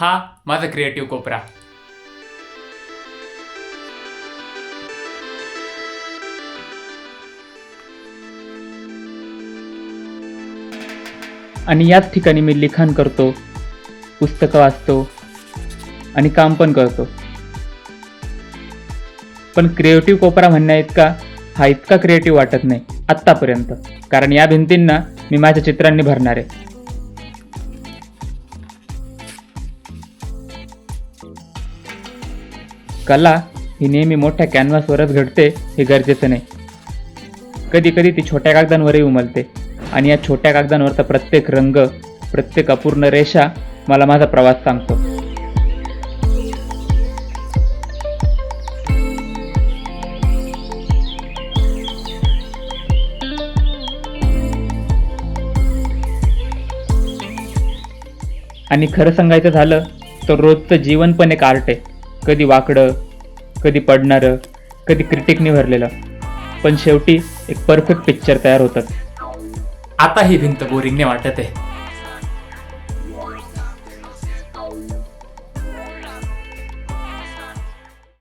हा माझा क्रिएटिव्ह कोपरा. आणि याच ठिकाणी मी लिखाण करतो पुस्तकं वाचतो आणि काम पण करतो. पण क्रिएटिव्ह कोपरा म्हणण्या इतका हा इतका क्रिएटिव्ह वाटत नाही आत्तापर्यंत. कारण या भिंतींना मी माझ्या चित्रांनी भरणार आहे. कला ही नेहमी मोठ्या कॅनव्हासवरच घडते हे गरजेचं नाही. कधी कधी ती छोट्या कागदांवरही उमलते. आणि या छोट्या कागदांवरचा प्रत्येक रंग प्रत्येक अपूर्ण रेषा मला माझा प्रवास सांगतो. आणि खरं सांगायचं झालं तर रोजचं जीवन पण एक आर्ट आहे. कधी वाकडं कधी पडणारं कधी क्रिटिकने भरलेलं पण शेवटी एक परफेक्ट पिक्चर तयार होतात आता ही भिंत बोरिंगने वाटत आहे.